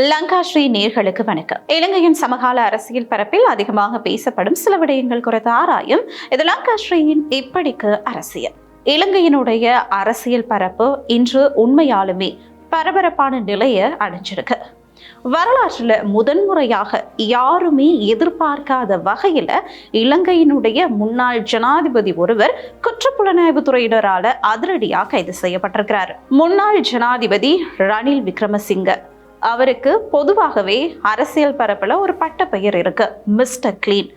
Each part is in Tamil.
லங்காஸ்ரீ நேர்களுக்கு வணக்கம். இலங்கையின் சமகால அரசியல் பரப்பில் அதிகமாக பேசப்படும் சில விடயங்கள் குறித்து ஆராயும் இது லங்காஸ்ரீயின் இப்படிக்கு அரசியல். இலங்கையினுடைய அரசியல் பரப்பு இன்று உண்மையாலுமே பரபரப்பான நிலையை அடைஞ்சிருக்கு. வரலாற்றுல முதன்முறையாக யாருமே எதிர்பார்க்காத வகையில இலங்கையினுடைய முன்னாள் ஜனாதிபதி ஒருவர் குற்றப்புலனாய்வு துறையினரால அதிரடியாக கைது செய்யப்பட்டிருக்கிறார். முன்னாள் ஜனாதிபதி ரணில் விக்ரமசிங்க. அவருக்கு பொதுவாகவே அரசியல் பரப்பில் ஒரு பட்ட பெயர் இருக்கு. Mister clean.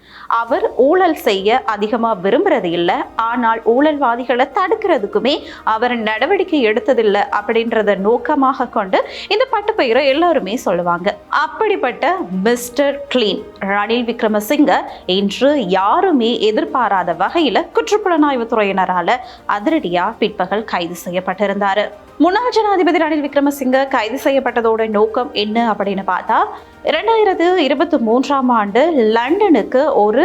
அவர் ஊழல் செய்ய அதிகமாக விரும்புறது இல்லை. ஆனால் ஊழல்வாதிகளை தடுக்கிறதுக்குமே அவர் நடவடிக்கை எடுத்ததில்லை அப்படின்றத நோக்கமாக கொண்டு இந்த பட்ட பெயரை எல்லாருமே சொல்லுவாங்க. அப்படிப்பட்ட மிஸ்டர் கிளீன் ரணில் விக்ரமசிங்க இன்று யாருமே எதிர்பாராத வகையில் குற்றப்புலனாய்வு துறையினரால் அதிரடியாக பிற்பகல் கைது செய்யப்பட்டிருந்தாரு. முன்னாள் ஜனாதிபதி ரணில் விக்ரமசிங்க கைது செய்யப்பட்டதோட நோக்கம் என்ன அப்படின்னு பார்த்தா இரண்டாயிரத்து இருபத்தி மூன்றாம் ஆண்டு லண்டனுக்கு ஒரு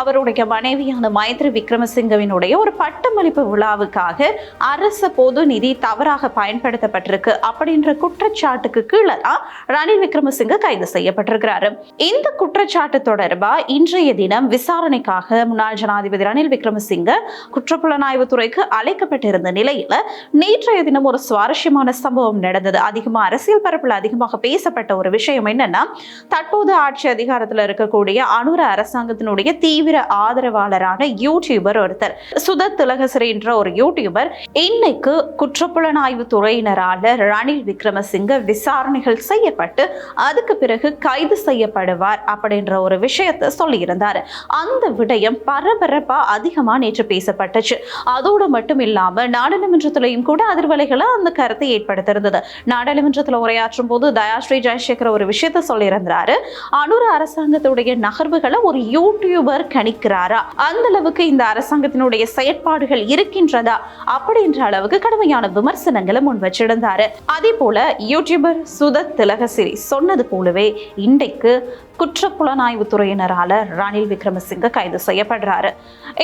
அவருடைய மனைவியான மைத்ரி விக்ரமசிங்கவினுடைய ஒரு பட்டமளிப்பு விழாவுக்காக அரச பொது நிதி தவறாக பயன்படுத்தப்பட்டிருக்கு அப்படின்ற குற்றச்சாட்டுக்கு கீழே தான் ரணில் விக்ரமசிங்க கைது செய்யப்பட்டிருக்கிறாரு. இந்த குற்றச்சாட்டு தொடர்பா இன்றைய தினம் விசாரணைக்காக முன்னாள் ஜனாதிபதி ரணில் விக்ரமசிங்க குற்றப்புலனாய்வு துறைக்கு அழைக்கப்பட்டிருந்த நிலையில நேற்றைய தினம் ஒரு சுவாரஸ்யமான சம்பவம் நடந்தது. அதிகமாக அரசியல் பரப்பில் அதிகமாக பேசப்பட்ட ஒரு விஷயம் என்னன்னா தற்போது ஆட்சி அதிகாரத்தில் இருக்கக்கூடிய அனுர அரசாங்கத்தினுடைய தீவிர ஆதரவாளரான யூடியூபர் ஒருத்தர். சுத திலகசிரி என்ற ஒரு யூடியூபர் இன்னைக்கு குற்றப்புலனாய்வு துறையினரால ரணில் விக்ரமசிங்க விசாரணைகள் செய்யப்பட்டு அதுக்கு பிறகு கைது செய்யப்படுவார் அப்படின்ற ஒரு விஷயத்தை சொல்லியிருந்தாரு. அந்த விடயம் பரபரப்பா அதிகமா நேற்று பேசப்பட்டுச்சு. அதோடு மட்டும் இல்லாம நாடாளுமன்றத்திலையும் கூட அதிர்வலைகளை அந்த கருத்தை ஏற்படுத்திருந்தது நாடாளுமன்றத்தில் உரையாற்றும் போது தயாஸ்ரீ ஜெயசேகர் ஒரு விஷயத்த சொல்லியிருந்தாரு அனுர அரசாங்கத்துடைய நகர்வுகளை ஒரு யூடியூபர் கணிக்கிறாரா? அந்த அளவுக்கு இந்த அரசாங்கத்தினுடைய செயற்பாடுகள் இருக்கின்றதா? அப்படின்ற அளவுக்கு கடுமையான விமர்சனங்களை முன் வச்சிருந்தாரு. அதே போல யூடியூபர் சுதத் திலகசிரி சொன்னது போலவே இன்றைக்கு குற்றப்புலனாய்வு துறையினரால ரணில் விக்ரமசிங்க கைது செய்யப்படுறாரு.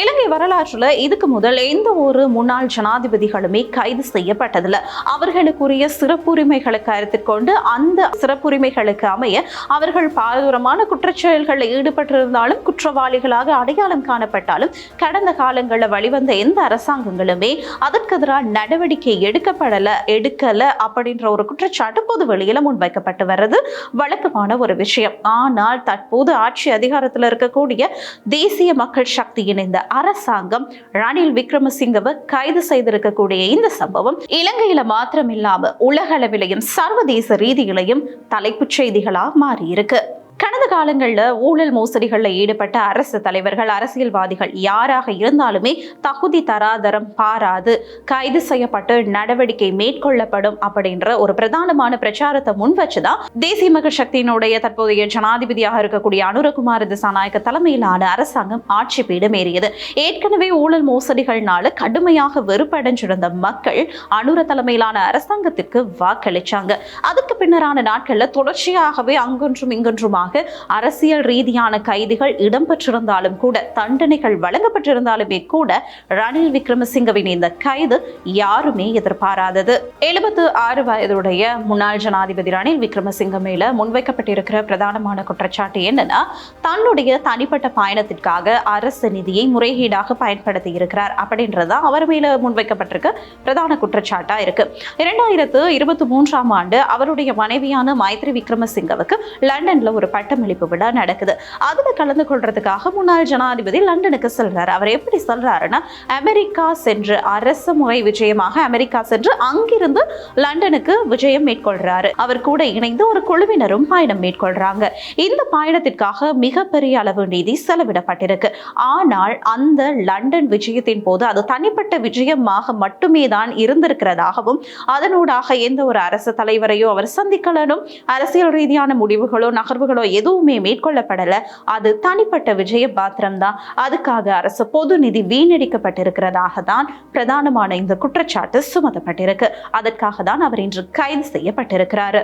இலங்கை வரலாற்றுல இதுக்கு முதல் எந்த ஒரு முன்னாள் ஜனாதிபதிகளுமே கைது செய்யப்பட்டதில்ல. அவர்களுக்குரிய சிறப்புரிமைகளை கருத்தில் கொண்டு அந்த சிறப்புரிமைகளுக்கு அமைய அவர்கள் பாரதூரமான குற்றச்செயல்களில் ஈடுபட்டிருந்தாலும் குற்றவாளிகளாக அடையாளம் காணப்பட்டாலும் கடந்த காலங்களில் வழிவந்த எந்த அரசாங்கங்களுமே அதற்கு எதிராக நடவடிக்கை எடுக்கப்படல எடுக்கல அப்படின்ற ஒரு குற்றச்சாட்டு பொது வெளியில முன்வைக்கப்பட்டு வர்றது வழக்கமான ஒரு விஷயம். ஆனால் தற்போது ஆட்சி அதிகாரத்தில் இருக்கக்கூடிய தேசிய மக்கள் சக்தியின் இந்த அரசாங்கம் ரணில் விக்ரமசிங்கவை கைது செய்திருக்கக்கூடிய இந்த சம்பவம் இலங்கையில மாத்திரம் இல்லாம உலக அளவிலையும் சர்வதேச ரீதியிலையும் தலைப்புச் செய்திகளா மாறி இருக்கு கடந்த காலங்களில் ஊழல் மோசடிகளில் ஈடுபட்ட அரசு தலைவர்கள் அரசியல்வாதிகள் யாராக இருந்தாலுமே தகுதி தராதரம் பாராது கைது செய்யப்பட்டு நடவடிக்கை மேற்கொள்ளப்படும் அப்படின்ற ஒரு பிரதானமான பிரச்சாரத்தை முன் வச்சுதான் தேசிய மக்கள் சக்தியினுடைய தற்போதைய ஜனாதிபதியாக இருக்கக்கூடிய அனுரகுமார் திசாநாயக்க தலைமையிலான அரசாங்கம் ஆட்சி பீடமேறியது ஏற்கனவே ஊழல் மோசடிகள்னால கடுமையாக வெறுப்படைஞ்சிருந்த மக்கள் அனுர தலைமையிலான அரசாங்கத்திற்கு வாக்களிச்சாங்க. அதுக்கு பின்னரான நாட்கள்ல தொடர்ச்சியாகவே அங்கொன்றும் இங்கொன்றுமாக அரசியல் ரீதியான கைதிகள் இடம்பெற்றிருந்தாலும் கூட தண்டனைகள் வழங்கப்பட்டிருந்தாலுமே கூட ரணில் விக்ரமசிங்கவின் இந்த கைது யாருமே எதிர்பாராதது. எழுபத்து ஆறு வயதுடைய முன்னாள் ஜனாதிபதி ரணில் விக்ரமசிங்க மேல முன்வைக்கப்பட்டிருக்கிற பிரதானமான குற்றச்சாட்டு என்னன்னா தன்னுடைய தனிப்பட்ட பயணத்திற்காக அரசு நிதியை முறைகேடாக பயன்படுத்தி இருக்கிறார் அப்படின்றதா அவர் மேல முன்வைக்கப்பட்டிருக்க பிரதான குற்றச்சாட்டா இருக்கு. இரண்டாயிரத்து இருபத்தி மூன்றாம் ஆண்டு அவருடைய மனைவியான மைத்ரி விக்ரமசிங்கவுக்கு லண்டன்ல ஒரு பட்டமளிப்பு விழா நடக்குது. அதுல கலந்து கொள்றதுக்காக முன்னாள் ஜனாதிபதி லண்டனுக்கு செல்றாரு. அவர் எப்படி சொல்றாருன்னா அமெரிக்கா சென்று அரசு முறை விஜயமாக அமெரிக்கா சென்று அங்கிருந்து லண்டனுக்கு விஜயம் மேற்கொள்றாரு. அவர் கூட இணைந்து ஒரு குழுவினரும் பயணம் மேற்கொள்றாங்க. இந்த பயணத்திற்காக மிகப்பெரிய அளவு நிதி செலவிடப்பட்டிருக்கு. ஆனால் அந்த லண்டன் விஜயத்தின் போது அது தனிப்பட்ட விஜயமாக மட்டுமே தான் இருந்திருக்கிறதாகவும் அதனூடாக எந்த ஒரு அரசு தலைவரையோ அவர் சந்திக்கலனும் அரசியல் ரீதியான முடிவுகளோ நகர்வுகளோ எதுவுமே மேற்கொள்ளப்படலை. அது தனிப்பட்ட விஜய பாத்திரம் தான் அதுக்காக அரசு பொது நிதி வீணடிக்கப்பட்டிருக்கிறதாக தான் பிரதானமான இந்த குற்றச்சாட்டு சுமத்தப்பட்டிருக்கு. அதற்காக தான் அவர் இன்று கைது செய்யப்பட்டிருக்கிறார்.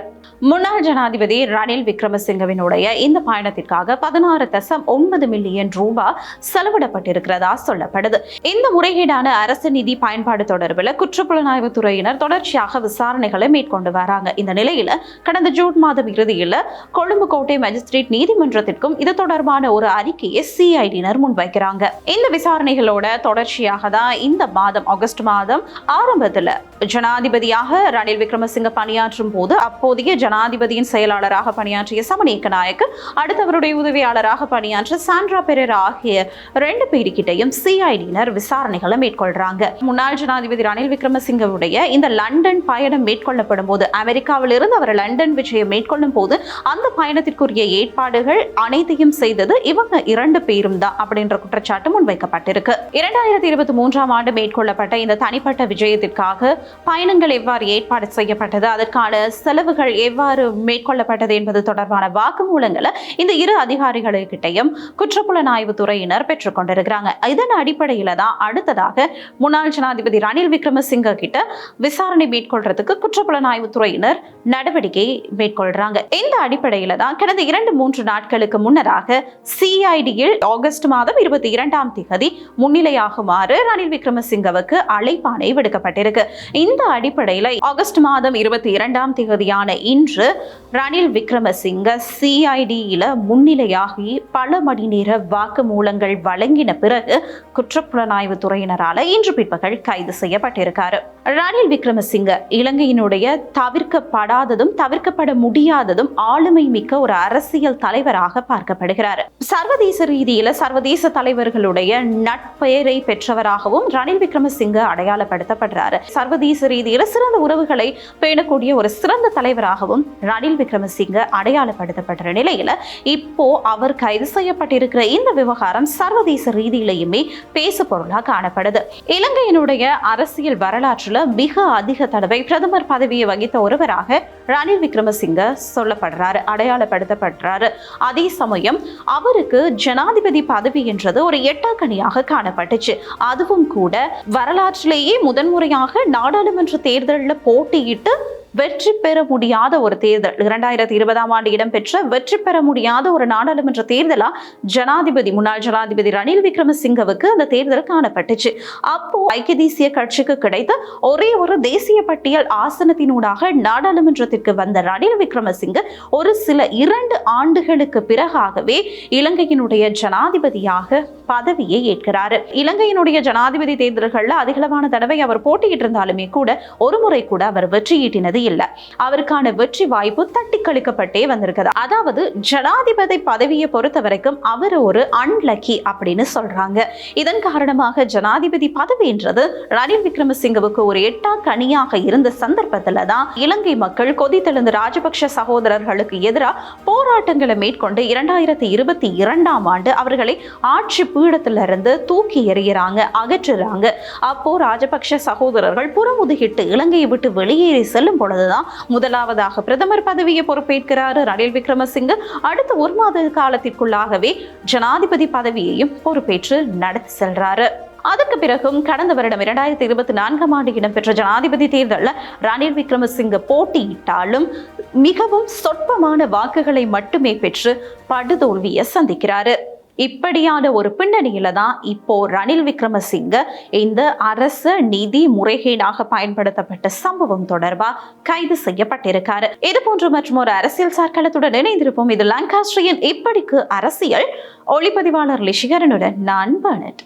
முன்னாள் ஜனாதிபதி ரணில் விக்ரமசிங்கவினுடைய இந்த பயணத்திற்காக பதினாறு தசம் ஒன்பது மில்லியன் ரூபாய் செலவிடப்பட்டிருக்கிறதா சொல்லப்படுது. இந்த முறைகேடான அரசு நிதி பயன்பாடு தொடர்பில் குற்றப்புலனாய்வு துறையினர் தொடர்ச்சியாக விசாரணைகளை மேற்கொண்டு வராங்க. இந்த நிலையில கடந்த ஜூன் மாதம் இறுதியில் கொழும்பு கோட்டை மேஜிஸ்ட்ரேட் நீதிமன்றத்திற்கும் இது தொடர்பான ஒரு அறிக்கையை சிஐடியினர் முன்வைக்கிறாங்க. இந்த விசாரணைகளோட தொடர்ச்சியாக தான் இந்த மாதம் ஆகஸ்ட் மாதம் ஆரம்பத்தில் ஜனாதிபதியாக ரணில் விக்ரமசிங்க பணியாற்றும் போது அப்போதைய ஜனாதிபதியின் செயலாளராக பணியாற்றிய சமநீக்க நாயக்கு அடுத்தவருடைய உதவியாளராக பணியாற்ற சாண்ட்ரா பெரேரா ஆகிய ரெண்டு பேருக்கிட்டையும் சிஐடியினர் விசாரணைகளை மேற்கொள்றாங்க. முன்னாள் ஜனாதிபதி ரணில் விக்ரமசிங்கவுடைய இந்த லண்டன் பயணம் மேற்கொள்ளப்படும் போது அமெரிக்காவில் இருந்து அவர் லண்டன் விஜயம் மேற்கொள்ளும் போது அந்த பயணத்திற்குரிய வேண்டிய ஏற்பாடுகள் அனைத்தையும் செய்தது இவங்க இரண்டு பேரும் தான் அப்படின்ற குற்றச்சாட்டு முன்வைக்கப்பட்டிருக்கு. இரண்டாயிரத்தி இருபத்தி மூன்றாம் ஆண்டு மேற்கொள்ளப்பட்ட இந்த தனிப்பட்ட விஜயத்திற்காக பயணங்கள் எவ்வாறு ஏற்பாடு செய்யப்பட்டது அதற்கான செலவுகள் எவ்வாறு மேற்கொள்ளப்பட்டது என்பது தொடர்பான வாக்குமூலங்களை இந்த இரு அதிகாரிகளுக்கிட்டையும் குற்றப்புலனாய்வு துறையினர் பெற்றுக் கொண்டிருக்கிறாங்க. இதன் அடிப்படையில தான் அடுத்ததாக முன்னாள் ஜனாதிபதி ரணில் விக்ரமசிங்க கிட்ட விசாரணை மேற்கொள்றதுக்கு குற்றப்புலனாய்வு துறையினர் நடவடிக்கை மேற்கொள்றாங்க. இந்த அடிப்படையில தான் கடந்த இரண்டு மூன்று நாட்களுக்கு முன்னதாக சிஐடியில் ஆகஸ்ட் மாதம் இருபத்தி இரண்டாம் திகதி முன்னிலையாகுமாறு ரணில் விக்ரமசிங்கவுக்கு அழைப்பானை விடுக்கப்பட்டிருக்கு. இந்த அடிப்படையில் ஆகஸ்ட் மாதம் இருபத்தி இரண்டாம் திகதியான இன்று ரணில் விக்ரமசிங்க சிஐடியில முன்னிலையாகி பல மணி நேர வாக்குமூலங்கள் வழங்கின பிறகு குற்றப்புலனாய்வு துறையினரால இன்று பிற்பகல் கைது செய்யப்பட்டிருக்காரு. ரணில் விக்ரமசிங்க இலங்கையினுடைய தவிர்க்கப்படாததும் தவிர்க்கப்பட முடியாததும் ஆளுமை மிக்க ஒரு அரசு அரசியல் தலைவராக பார்க்கப்படுகிறார். சர்வதேச ரீதியில சர்வதேச தலைவர்களுடைய நட்பெயரை பெற்றவராகவும் ரணில் விக்ரமசிங்க அடையாளப்படுத்தப்படுறாரு. சர்வதேச ரீதியில சிறந்த உறவுகளை பேணக்கூடிய ஒரு சிறந்த தலைவராகவும் ரணில் விக்ரமசிங்க அடையாளப்படுத்தப்படுற நிலையில இப்போ அவர் கைது செய்யப்பட்டிருக்கிற இந்த விவகாரம் சர்வதேச ரீதியிலையுமே பேசு பொருளாக காணப்படுது. இலங்கையினுடைய அரசியல் வரலாற்றுல மிக அதிக தடவை பிரதமர் பதவியை வகித்த ஒருவராக ரணில் விக்ரமசிங்க சொல்லப்படுறாரு அடையாளப்படுத்தப்படுறாரு அதே சமயம் அவருக்கு ஜனாதிபதி பதவி என்றது ஒரு எட்டாக்கணியாக காணப்பட்டுச்சு. அதுவும் கூட வரலாற்றிலேயே முதன்முறையாக நாடாளுமன்ற தேர்தலில் போட்டியிட்டு வெற்றி பெற முடியாத ஒரு தேர்தல். இரண்டாயிரத்தி இருபதாம் ஆண்டு இடம்பெற்ற வெற்றி பெற முடியாத ஒரு நாடாளுமன்ற தேர்தலா ஜனாதிபதி முன்னாள் ஜனாதிபதி ரணில் விக்ரமசிங்கவுக்கு அந்த தேர்தல் காணப்பட்டுச்சு. அப்போ ஐக்கிய தேசிய கட்சிக்கு கிடைத்த ஒரே ஒரு தேசிய பட்டியல் ஆசனத்தினூடாக நாடாளுமன்றத்திற்கு வந்த ரணில் விக்ரமசிங்க ஒரு சில இரண்டு ஆண்டுகளுக்கு பிறகாகவே இலங்கையினுடைய ஜனாதிபதியாக பதவியை ஏற்கிறாரு. இலங்கையினுடைய ஜனாதிபதி தேர்தல்கள்ல அதிகளவான தடவை அவர் போட்டியிட்டு இருந்தாலுமே கூட ஒரு முறை கூட அவர் வெற்றியீட்டினது இல்லை அவருக்கான வெற்றி வாய்ப்பு தட்டி கழிக்கப்பட்டே வந்திருக்குது அதாவது ஜனாதிபதி பதவியை பொறுத்த வரைக்கும் அவர் ஒரு அன்லக்கி அப்படின்னு சொல்றாங்க. இதன் காரணமாக ஜனாதிபதி பதவின்றது ரணில் விக்ரமசிங்கவுக்கு ஒரு எட்டா கனியாக இருந்த சந்தர்ப்பத்துல தான் இலங்கை மக்கள் கொதித்தெழுந்த ராஜபக்ஷ சகோதரர்களுக்கு எதிராக போராட்டங்களை மேற்கொண்டு இரண்டாயிரத்தி இருபத்தி இரண்டாம் ஆண்டு அவர்களை ஆட்சி பீடத்திலிருந்து தூக்கி எறிகிறாங்க அகற்றுறாங்க. அப்போ ராஜபக்ஷ சகோதரர்கள் புறமுதுகிட்டு இலங்கையை விட்டு வெளியேறி செல்லும் பொழுது பொழுதுதான் முதலாவதாக பிரதமர் பதவியை பொறுப்பேற்கிறாரு ரணில் விக்ரமசிங்க. அடுத்த ஒரு மாத காலத்திற்குள்ளாகவே ஜனாதிபதி பதவியையும் பொறுப்பேற்று நடத்தி செல்றாரு. அதற்கு பிறகும் கடந்த வருடம் இரண்டாயிரத்தி இருபத்தி நான்காம் ஆண்டு இடம்பெற்ற ஜனாதிபதி தேர்தலில் ரணில் விக்ரமசிங்க போட்டியிட்டாலும் மிகவும் சொற்பமான வாக்குகளை மட்டுமே பெற்று படுதோல்வியை சந்திக்கிறாரு. இப்படியான ஒரு பின்னணியில தான் இப்போ ரணில் விக்ரமசிங்க இந்த அரசு நிதி முறைகேடாக பயன்படுத்தப்பட்ட சம்பவம் தொடர்பா கைது செய்யப்பட்டிருக்காரு. இது போன்ற மற்றும் ஒரு அரசியல் சார்கலத்துடன் இணைந்திருப்போம். இது லங்காஸ்ட்ரியன் இப்படிக்கு அரசியல் ஒளிப்பதிவாளர் லிஷிகரனுடன் நான் பனட்.